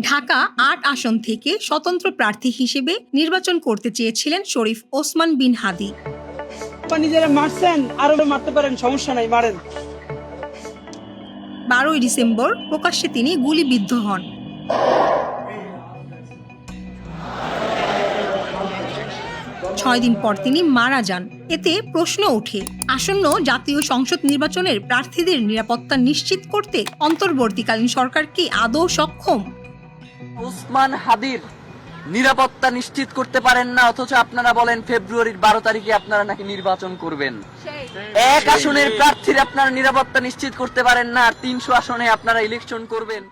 ঢাকা আট আসন থেকে স্বতন্ত্র প্রার্থী হিসেবে নির্বাচন করতে চেয়েছিলেন শরীফ ওসমান বিন হাদি। নিজেরা মারছেন আরও মারতে পারেন সমস্যা নাই মারেন। বারোই ডিসেম্বর প্রকাশ্যে তিনি গুলিবিদ্ধ হন। ছয় দিন পর তিনি মারা যান। এতে প্রশ্ন ওঠে আসন্ন জাতীয় সংসদ নির্বাচনের প্রার্থীদের নিরাপত্তা নিশ্চিত করতে অন্তর্বর্তীকালীন সরকার কি আদৌ সক্ষম? ওসমান হাদির নিরাপত্তা নিশ্চিত করতে পারেন না অথচ আপনারা বলেন ফেব্রুয়ারির বারো তারিখে আপনারা নাকি নির্বাচন করবেন। এক আসনের প্রার্থীর আপনারা নিরাপত্তা নিশ্চিত করতে পারেন না আর তিনশো আসনে আপনারা ইলেকশন করবেন।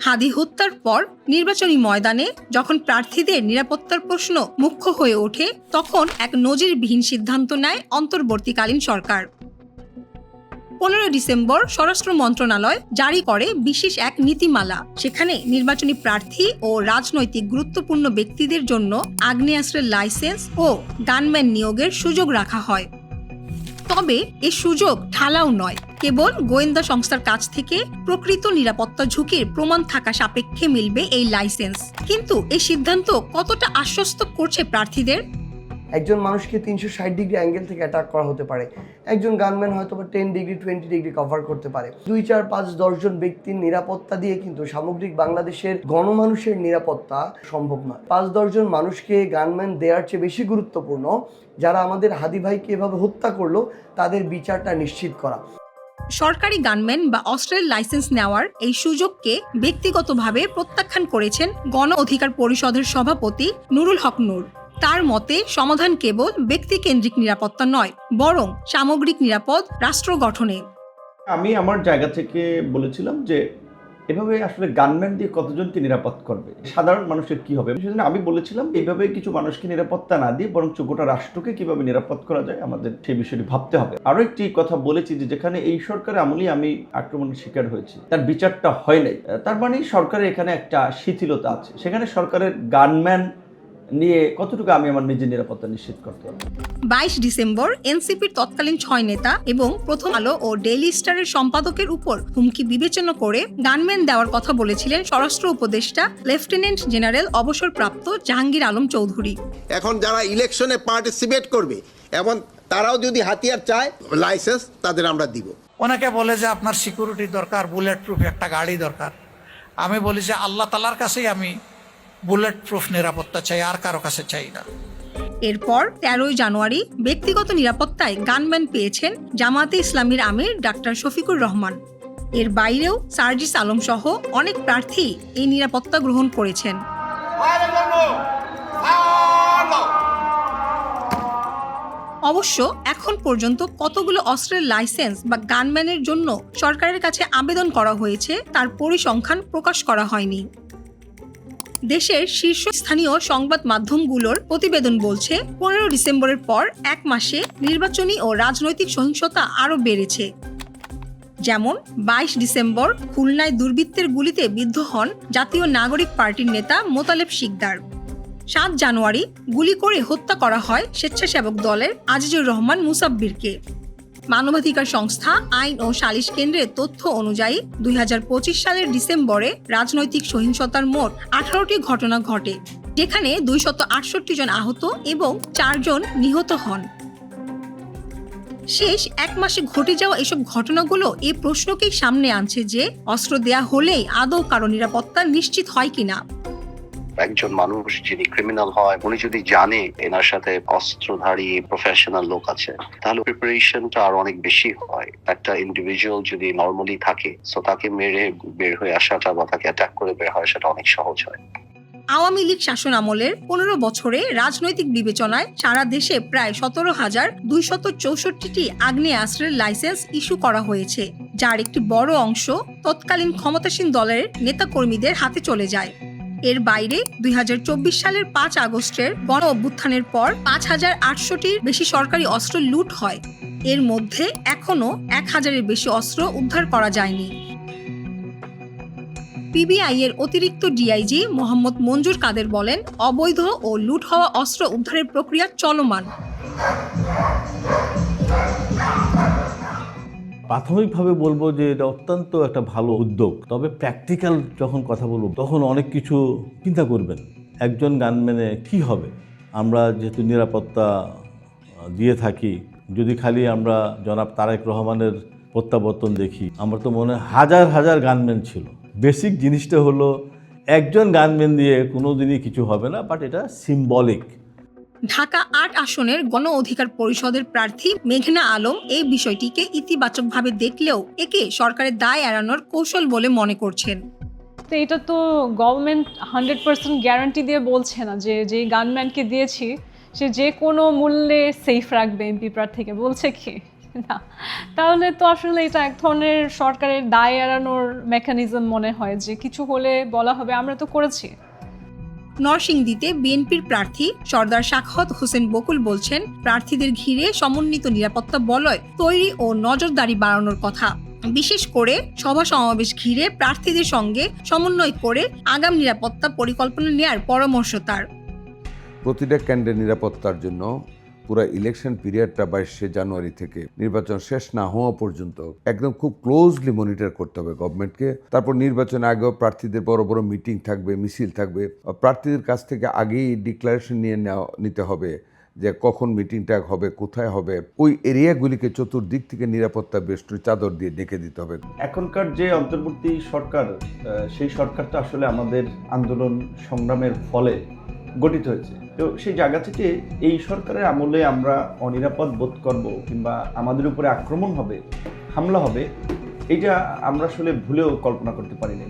হাদি হত্যার পর নির্বাচনী ময়দানে যখন প্রার্থীদের নিরাপত্তার প্রশ্ন মুখ্য হয়ে ওঠে, তখন এক নজিরবিহীন সিদ্ধান্ত নেয় অন্তর্বর্তীকালীন সরকার। পনেরো ডিসেম্বর স্বরাষ্ট্র মন্ত্রণালয় জারি করে বিশেষ এক নীতিমালা। সেখানে নির্বাচনী প্রার্থী ও রাজনৈতিক গুরুত্বপূর্ণ ব্যক্তিদের জন্য আগ্নেয়াস্ত্রের লাইসেন্স ও গানম্যান নিয়োগের সুযোগ রাখা হয়। তবে এ সুযোগ ঢালাও নয়। কেবল গোয়েন্দা সংস্থার কাছ থেকে প্রকৃত নিরাপত্তা ঝুঁকির প্রমাণ থাকা সাপেক্ষে মিলবে এই লাইসেন্স। কিন্তু এই সিদ্ধান্ত কতটা আশ্বস্ত করছে প্রার্থীদের? একজন মানুষকে তিনশো ষাট ডিগ্রি অ্যাঙ্গেল থেকে অ্যাটাক করা হতে পারে। একজন গানম্যান হয়তো বা ten degree twenty degree cover করতে পারে। দুই, চার, পাঁচ দশজন ব্যক্তির নিরাপত্তা দিয়ে কিন্তু সামগ্রিক বাংলাদেশের গণমানুষের নিরাপত্তা সম্ভব নয়। পাঁচ দশজন মানুষকে গানম্যান দেওয়ার চেয়ে বেশি গুরুত্বপূর্ণ, যারা আমাদের হাদি ভাইকে এভাবে হত্যা করল, তাদের বিচারটা নিশ্চিত করা। সরকারি গানম্যান বা অস্ত্রের লাইসেন্স নেওয়ার এই সুযোগকে ব্যক্তিগতভাবে প্রত্যাখ্যান করেছেন গণ অধিকার পরিষদের সভাপতি নুরুল হক নূর। তার মতে সমাধান কেবল ব্যক্তিকেন্দ্রিক নিরাপত্তা নয়, বরং সামগ্রিক নিরাপদ রাষ্ট্র গঠনে। আমি আমার জায়গা থেকে বলেছিলাম যে, এভাবে আসলে গানম্যান দিয়ে কতজনকে নিরাপদ করবে? সাধারণ মানুষের কি হবে? সেজন্য আমি বলেছিলাম এইভাবে কিছু মানুষকে নিরাপত্তা না দিয়ে বরং গোটা রাষ্ট্রকে কীভাবে নিরাপদ করা যায়, আমাদের সেই বিষয়টি ভাবতে হবে। আরও একটি কথা বলেছি যে, যেখানে এই সরকারের আমলেই আমি আক্রমণের শিকার হয়েছি। তার বিচারটা হয় নাই। তার মানে সরকারের এখানে একটা শিথিলতা আছে। সেখানে সরকারের গানম্যান নিয়ে কতটুকু আমি আমার নিজের নিরাপত্তা নিশ্চিত করতে পারব? বাইশ ডিসেম্বর এনসিপির তৎকালীন ছয় নেতা এবং প্রথম আলো ও ডেইলি স্টারের সম্পাদকের উপর হুমকি বিবেচনা করে গানম্যান দেওয়ার কথা বলেছিলেন স্বরাষ্ট্র উপদেষ্টা লেফটেন্যান্ট জেনারেল অবসরপ্রাপ্ত জাহাঙ্গীর আলম চৌধুরী। এখন যারা ইলেকশনে পার্টিসিপেট করবে এবং তারাও যদি হাতিয়ার চায় লাইসেন্স তাদের আমরা দিব। অনেকে বলে যে আপনার সিকিউরিটি দরকার বুলেট প্রুফ একটা গাড়ি দরকার। আমি বলি যে আল্লাহ তালার কাছেই আমি বুলেট প্রুফ নিরাপত্তা চাই, আর কারও কাছে চাই না। এরপর তেরোই জানুয়ারি ব্যক্তিগত নিরাপত্তায় গানম্যান পেয়েছেন জামাতে ইসলামীর আমির ডাক্তার শফিকুর রহমান। এর বাইরেও সার্জিস আলম সহ অনেক প্রার্থী এই নিরাপত্তা গ্রহণ করেছেন। অবশ্য এখন পর্যন্ত কতগুলো অস্ত্রের লাইসেন্স বা গানম্যানের জন্য সরকারের কাছে আবেদন করা হয়েছে, তার পরিসংখ্যান প্রকাশ করা হয়নি। দেশের শীর্ষস্থানীয় সংবাদ মাধ্যমগুলোর প্রতিবেদন বলছে, পনেরো ডিসেম্বরের পর এক মাসে নির্বাচনী ও রাজনৈতিক সহিংসতা আরও বেড়েছে। যেমন, বাইশ ডিসেম্বর খুলনায় দুর্বৃত্তের গুলিতে বিদ্ধ হন জাতীয় নাগরিক পার্টির নেতা মোতালেব শিকদার। সাত জানুয়ারি গুলি করে হত্যা করা হয় স্বেচ্ছাসেবক দলের আজিজুর রহমান মুসাব্বিরকে। মানবাধিকার সংস্থা, আইন ও সালিশ কেন্দ্রের তথ্য অনুযায়ী দুই হাজার পঁচিশ সালের ডিসেম্বরে রাজনৈতিক সহিংসতার মোট আঠারোটি ঘটনা ঘটে, যেখানে দুইশত আটষট্টি জন আহত এবং চারজন নিহত হন। শেষ এক মাসে ঘটে যাওয়া এসব ঘটনাগুলো এ প্রশ্নকেই সামনে আনছে যে, অস্ত্র দেয়া হলেই আদৌ কারও নিরাপত্তা নিশ্চিত হয় কিনা। একজন মানুষ যিনি ক্রিমিনাল হয়, উনি যদি জানে এনার সাথে অস্ত্রধারী প্রফেশনাল লোক আছে, তাহলে প্রিপারেশনটা আর অনেক বেশি হয়। একটা ইন্ডিভিজুয়াল যদি নর্মালি থাকে সো তাকে মেরে বের হয়ে আসাটা বা তাকে অ্যাটাক করে বের হয় সেটা অনেক সহজ হয়। আওয়ামী লীগ শাসন আমলের পনেরো বছরে রাজনৈতিক বিবেচনায় সারা দেশে প্রায় সতেরো হাজার দুইশত চৌষট্টিটি আগ্নেয়াস্ত্রের লাইসেন্স ইস্যু করা হয়েছে, যার একটি বড় অংশ তৎকালীন ক্ষমতাসীন দলের নেতাকর্মীদের হাতে চলে যায়। এর বাইরে দুই হাজার চব্বিশ সালের পাঁচ আগস্টের গণ অভ্যুত্থানের পর পাঁচ হাজার আটশোটির বেশি সরকারি অস্ত্র লুট হয়। এর মধ্যে এখনও এক হাজারের বেশি অস্ত্র উদ্ধার করা যায়নি। পিবিআই এর অতিরিক্ত ডিআইজি মোহাম্মদ মঞ্জুর কাদের বলেন, অবৈধ ও লুট হওয়া অস্ত্র উদ্ধারের প্রক্রিয়া চলমান। প্রাথমিকভাবে বলব যে এটা অত্যন্ত একটা ভালো উদ্যোগ। তবে প্র্যাকটিক্যাল যখন কথা বলব, তখন অনেক কিছু চিন্তা করবেন, একজন গানম্যানে কি হবে? আমরা যেহেতু নিরাপত্তা দিয়ে থাকি, যদি খালি আমরা জনাব তারেক রহমানের প্রত্যাবর্তন দেখি, আমরা তো মনে হাজার হাজার গানম্যান ছিল। বেসিক জিনিসটা হলো, একজন গানম্যান দিয়ে কোনো দিনই কিছু হবে না, বাট এটা সিম্বলিক ঢাকা আট আসনের গণ অধিকার পরিষদের প্রার্থী মেঘনা আলম এই বিষয়টিকে ইতিবাচকভাবে দেখলেও একে সরকারের দায় এড়ানোর কৌশল বলে মনে করছেন। তো এটা তো গভর্নমেন্ট হান্ড্রেড পার্সেন্ট গ্যারান্টি দিয়ে বলছে না যে যে গানম্যানকে দিয়েছি, সে যে কোনো মূল্যে সেফ রাখবে এমপি প্রার্থীকে। বলছে কি? না। তাহলে তো আসলে এটা এক ধরনের সরকারের দায় এড়ানোর মেকানিজম মনে হয় যে কিছু হলে বলা হবে, আমরা তো করেছি। নরসিংদীতে বিএনপির প্রার্থী সর্দার সাখত হোসেন বকুল বলছেন, প্রার্থীদের ঘিরে সমন্বিত নিরাপত্তা বলয় তৈরি ও নজরদারি বাড়ানোর কথা। বিশেষ করে সভা সমাবেশ ঘিরে প্রার্থীদের সঙ্গে সমন্বয় করে আগাম নিরাপত্তা পরিকল্পনা নেয়ার পরামর্শ তার। প্রতিটা কেন্দ্রের নিরাপত্তার জন্য পুরো ইলেকশন পিরিয়ডটা বাইশে জানুয়ারি থেকে নির্বাচন শেষ না হওয়া পর্যন্ত একদম খুব ক্লোজলি মনিটর করতে হবে গভর্নমেন্টকে তারপর নির্বাচন আগেও প্রার্থীদের বড় বড় মিটিং থাকবে, মিছিল থাকবে। প্রার্থীদের কাছ থেকে আগেই ডিক্লারেশন নিয়ে নেওয়া, নিতে হবে যে কখন মিটিংটা হবে, কোথায় হবে। ওই এরিয়াগুলিকে চতুর্দিক থেকে নিরাপত্তা বেষ্টনী চাদর দিয়ে ডেকে দিতে হবে। এখনকার যে অন্তর্বর্তী সরকার সেই সরকারটা আসলে আমাদের আন্দোলন সংগ্রামের ফলে গঠিত হয়েছে। তো সেই জায়গা থেকে এই সরকারের আমলে আমরা অনিরাপদ বোধ করব কিংবা আমাদের উপরে আক্রমণ হবে, হামলা হবে এটা আমরা আসলে ভুলেও কল্পনা করতে পারিনি।